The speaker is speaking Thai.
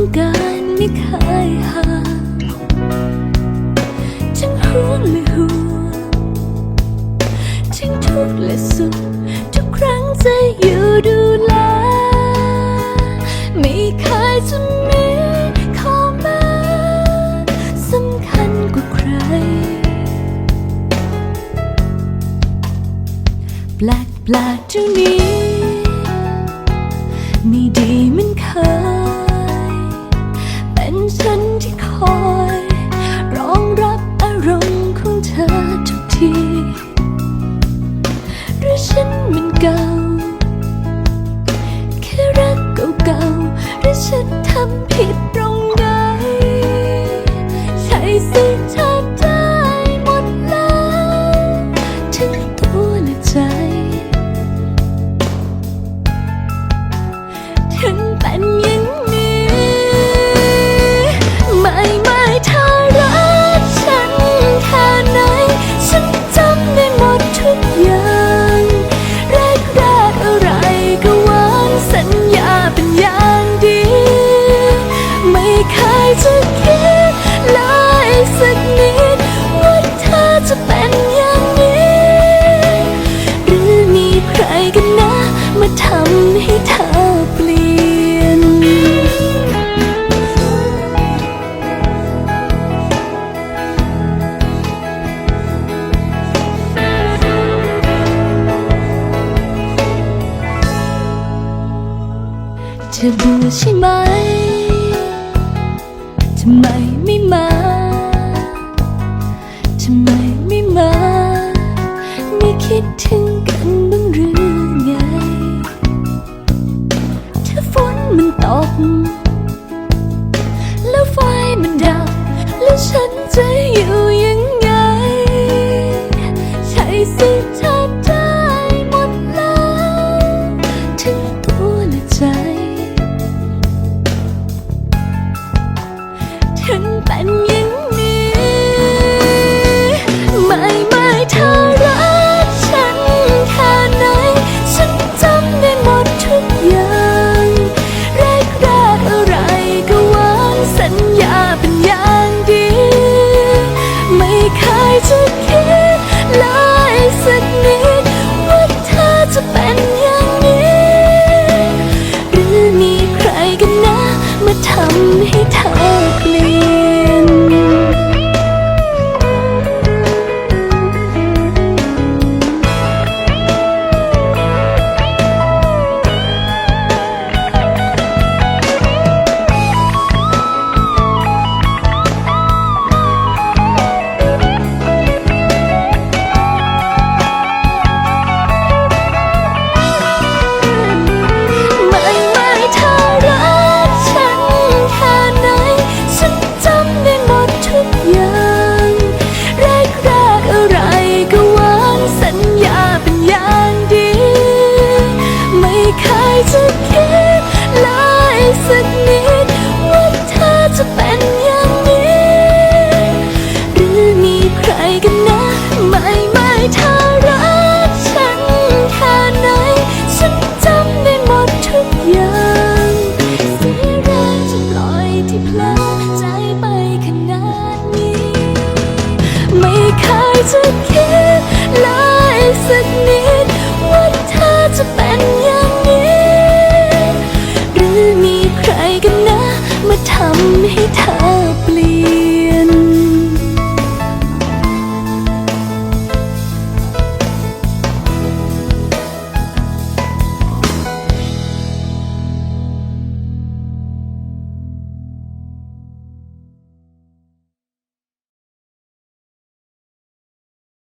ต้องการไม่เคยห่างทั้งห่วงและห่วงทั้งทุกข์และสุขทุกครั้งจะอยู่ดูแล ไม่เคยจะมีข้อม้สำคัญกว่าใคร แปลกแปลกเท่านี้ ครกันนะ มาทำให้เธอเปลี่ยนเธอเบื่อใช่ไหม ทำไมไม่มา ทำไมไม่มา ไม่คิดถึง